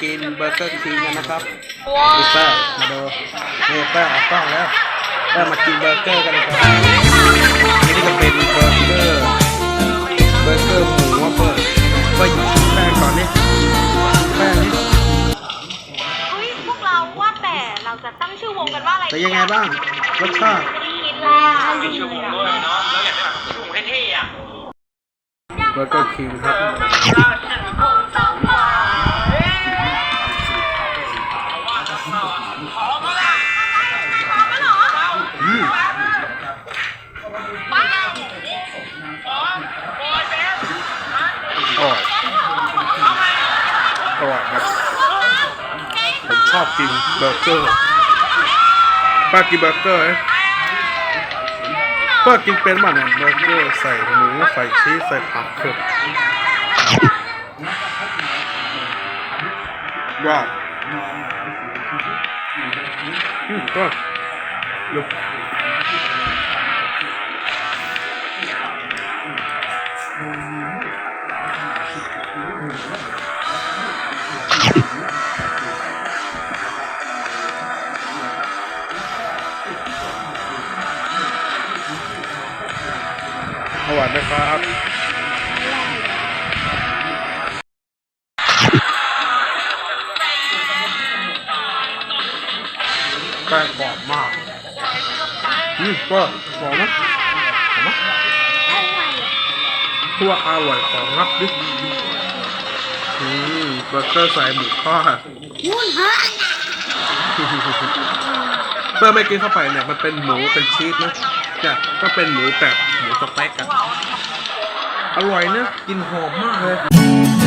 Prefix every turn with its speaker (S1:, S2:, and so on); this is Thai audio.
S1: กินเบอร์เกอร์คิงกันนะครับดูเปอร์มาดูนี่เปอร์ออกกล้องแล้วเปอร์มากินเบอร์เกอร์กันนะครับนี่ก็เป็นเบอร์เกอร์เบอร์เกอร์หมูว่าเปอร์เปอร์หยิบแป้งก่อนนี่แป้งนี่
S2: เฮ้ยพวกเราว่าแต่เราจะตั้งชื่อวงกันว่าอะไร
S1: แต่ยังไงบ้างรสชาติ
S2: ไม่ได้คิดเลยอะ
S3: มีชื่อวงด้วยเนาะเราอยากได้แบบชื่อวงเท่ๆอะ
S1: เบอร์เกอร์คิงครับ อร่อยครับ ผมชอบกินเบอร์เกอร์ป้ากินเบอร์เกอร์ไหมป้ากินเป็นป่ะเนี่ยเบอร์เกอร์ใส่หมูใส่ชีสใส่ผักเผือกว้าวอืมก็ลุก อร่อยไหมครับแป้งกรอบมากอืมก็หอมนะหอมนะพวกอร่อยของนับดิอืมเบอร์เกอร์ใส่หมูทอดเพื่อไม่กินเข้าไปเนี่ย มันเป็นหมูเป็นชีสนะ จ้ะก็เป็นหมูแบบหมูสเต็กอะอร่อยนะกินหอมมากเลย